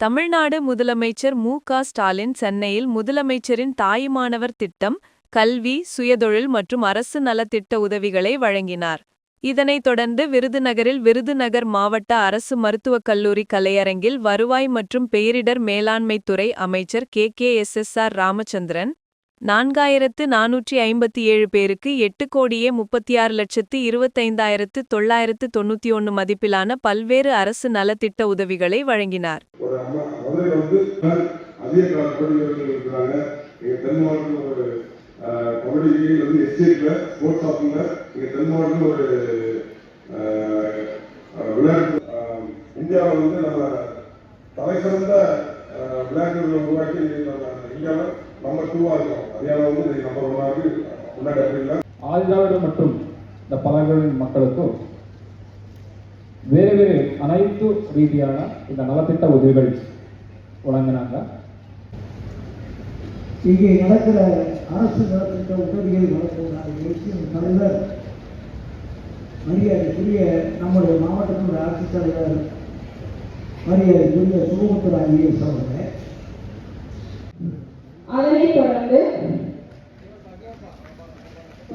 தமிழ்நாடு முதலமைச்சர் மு. க. ஸ்டாலின் சென்னையில் முதலமைச்சரின் தாயுமானவர் திட்டம் கல்வி சுயதொழில் மற்றும் அரசு நலத்திட்ட உதவிகளை வழங்கினார். இதனைத் தொடர்ந்து விருதுநகரில் விருதுநகர் மாவட்ட அரசு மருத்துவக் கல்லூரி கலையரங்கில் வருவாய் மற்றும் பேரிடர் மேலாண்மைத்துறை அமைச்சர் K. K. S. S. R. Ramachandran நான்காயிரத்து நானூற்றி ஐம்பத்தி ஏழு பேருக்கு எட்டு கோடியே முப்பத்தி ஆறு லட்சத்து இருபத்தைந்தாயிரத்து தொள்ளாயிரத்து தொண்ணூத்தி ஒன்று மதிப்பிலான பல்வேறு அரசு நலத்திட்ட உதவிகளை வழங்கினார். விளையாட்டு இந்தியாவில் வந்து நம்ம தலை சிறந்த விளையாட்டுகளை உருவாக்கி நம்ம இந்தியாவில் நம்பர் டூவாக இருக்கோம். அதிகாரம் வந்து நம்பர் ஒன்னாக இருக்கு முன்னாடி அப்படி இல்லை. ஆதிதிராவிடர் மற்றும் இந்த பழங்குடியின மக்களுக்கும் வேறு வேறு அனைத்து ரீதியான இந்த நலத்திட்ட உதவிகள் வழங்கினாங்க. இங்கே நடக்கிற அரசு நலத்திட்ட உதவிகள் வழங்குவதாக நிகழ்ச்சியின் தலைவர் மரியாதைக்குரிய நம்முடைய மாவட்டத்தினுடைய ஆட்சித்தலைவர் மரியாதைக்குரிய சுகமுத்துரா ஐஏஎஸ் அவர்களே. அதனைத் தொடர்ந்து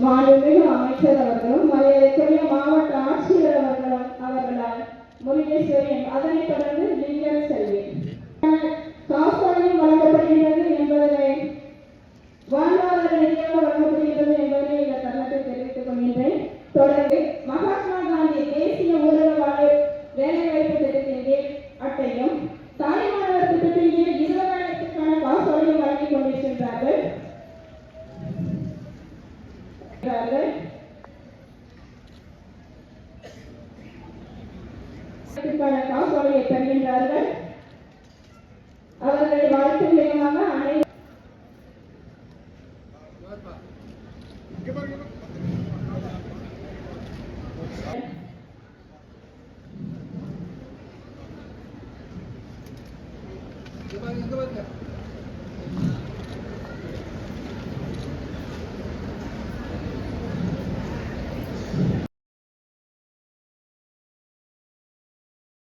மாண்புமிகு அமைச்சர் அவர்களும் மரியாதைக்குரிய மாவட்ட ஆட்சியர் அவர்களும் அவர்களால் முருகேஸ்வரி அதனைத் தொடர்ந்து லிங்கர் செல்வி காசோலையும் வழங்கப்படுகிறது என்பதனை வாழ்வாதார ரீதியாக வழங்கப்படுகிறது என்பதனை இந்த தருணத்தை தெரிவித்துக் கொள்கின்றேன். தொடர்ந்து காசோலையை பெறுகின்றார்கள் அவர்களை வாழ்த்து விதமாக அனைவரும் இங்க பாருங்க இங்க பாருங்க